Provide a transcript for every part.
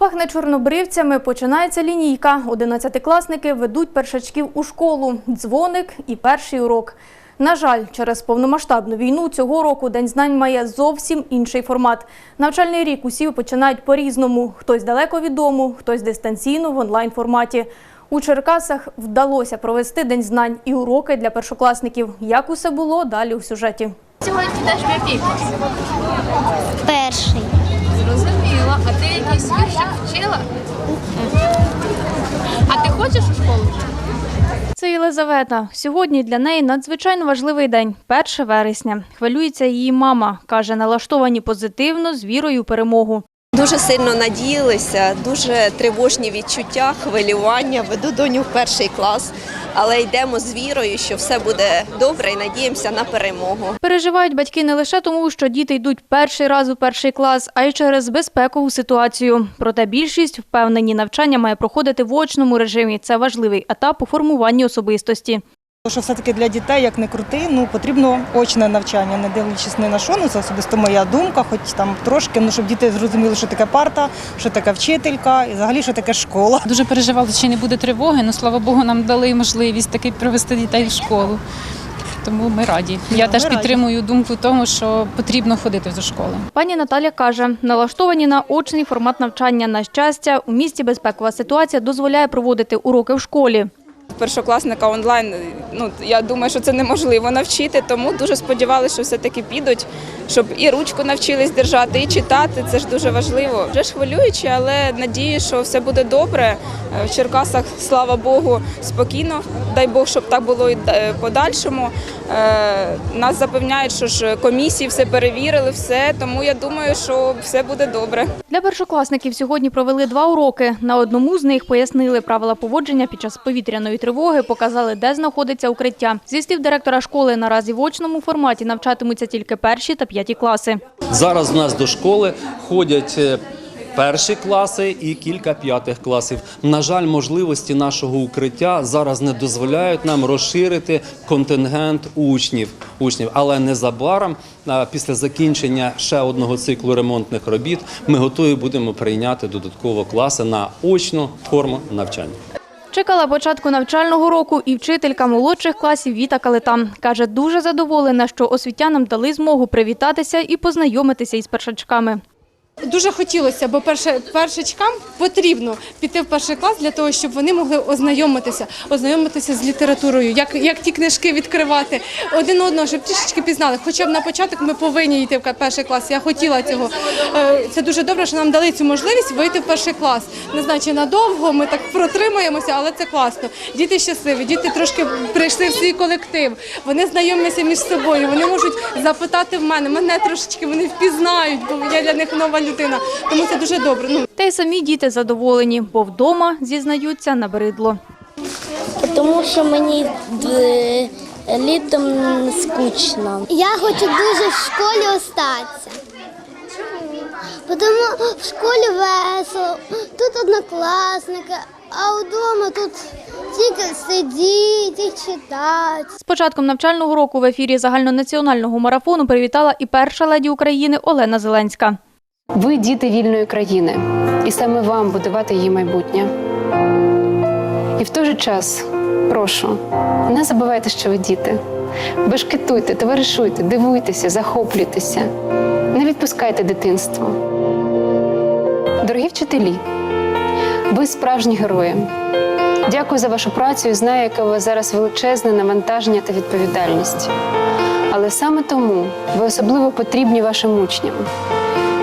Пахне чорнобривцями, починається лінійка. Одинадцятикласники ведуть першачків у школу. Дзвоник і перший урок. На жаль, через повномасштабну війну цього року День знань має зовсім інший формат. Навчальний рік усі починають по-різному. Хтось далеко від дому, хтось дистанційно в онлайн-форматі. У Черкасах вдалося провести День знань і уроки для першокласників. Як усе було, далі у сюжеті. Сьогодні в який? Перший. Зрозуміла. А ти якийсь вірші вчила? А ти хочеш у школу? Це Єлизавета. Сьогодні для неї надзвичайно важливий день 1 вересня. Хвилюється її мама. Каже, налаштовані позитивно з вірою у перемогу. Дуже сильно надіялися, дуже тривожні відчуття, хвилювання. Веду доню в перший клас, але йдемо з вірою, що все буде добре і надіємося на перемогу. Переживають батьки не лише тому, що діти йдуть перший раз у перший клас, а й через безпекову ситуацію. Проте більшість впевнені, навчання має проходити в очному режимі. Це важливий етап у формуванні особистості. Що все-таки для дітей, як не крути, ну потрібно очне навчання, не дивлячись ні на що. Ну це особисто моя думка, хоч там трошки, ну щоб діти зрозуміли, що таке парта, що таке вчителька, і взагалі що таке школа. Дуже переживали, чи не буде тривоги. Ну слава Богу, нам дали можливість таки привести дітей в школу. Тому ми раді. Я ми теж раді. підтримую думку тому, що потрібно ходити до школи. Пані Наталя каже, налаштовані на очний формат навчання на щастя, у місті безпекова ситуація дозволяє проводити уроки в школі. Першокласника онлайн, ну я думаю, що це неможливо навчити, тому дуже сподівалися, що все-таки підуть, щоб і ручку навчились держати, і читати. Це ж дуже важливо. Вже ж хвилююче, але надію, що все буде добре. Е, В Черкасах, слава Богу, спокійно. Дай Бог, щоб так було і е, подальшому. Е, Нас запевняють, що ж комісії все перевірили, все. Тому я думаю, що все буде добре. Для першокласників сьогодні провели два уроки. На одному з них пояснили правила поводження під час повітряної тривоги, показали, де знаходиться укриття. Зі слів директора школи, наразі в очному форматі навчатимуться тільки перші та п'яті класи. Зараз в нас до школи ходять е, перші класи і кілька п'ятих класів. На жаль, можливості нашого укриття зараз не дозволяють нам розширити контингент учнів. Учнів, але незабаром, після закінчення ще одного циклу ремонтних робіт, ми готові будемо прийняти додатково класи на очну форму навчання. Чекала початку навчального року і вчителька молодших класів Віта Калита. Каже, дуже задоволена, що освітянам дали змогу привітатися і познайомитися із першачками. Дуже хотілося, бо перше, першачкам потрібно піти в перший клас для того, щоб вони могли ознайомитися, ознайомитися з літературою, як, як ті книжки відкривати один одного, щоб трішечки пізнали. Хоча б на початок ми повинні йти в перший клас. Я хотіла цього. Е, Це дуже добре, що нам дали цю можливість вийти в перший клас. Не знаю, чи надовго ми так протримаємося, але це класно. Діти щасливі, діти трошки прийшли в свій колектив. Вони знайомляться між собою. Вони можуть запитати в мене. Мене трошечки вони впізнають, бо я для них нова людина. Тому це дуже добре. Ну Та й самі діти задоволені, бо вдома, зізнаються, набридло. Тому що мені е, літом скучно. Я хочу дуже в школі остатися. Тому в школі весело, тут однокласники, а вдома тут тільки сидіти і читати. З початком навчального року в ефірі загальнонаціонального марафону привітала і перша леді України Олена Зеленська. Ви діти вільної країни, і саме вам будувати її майбутнє. І в той же час прошу, не забувайте, що ви діти. Бешкетуйте, товаришуйте, дивуйтеся, захоплюйтеся. Не відпускайте дитинство. Дорогі вчителі, ви справжні герої. Дякую за вашу працю і знаю, яке у вас зараз величезне навантаження та відповідальність. Але саме тому ви особливо потрібні вашим учням.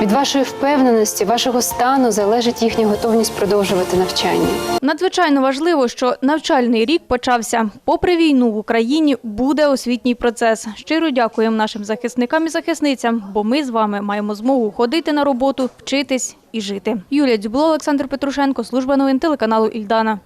Від вашої впевненості, вашого стану залежить їхня готовність продовжувати навчання. Надзвичайно важливо, що навчальний рік почався. Попри війну в Україні буде освітній процес. Щиро дякуємо нашим захисникам і захисницям, бо ми з вами маємо змогу ходити на роботу, вчитись і жити. Юлія Дзюбло, Олександр Петрушенко, служба новин телеканалу Ільдана.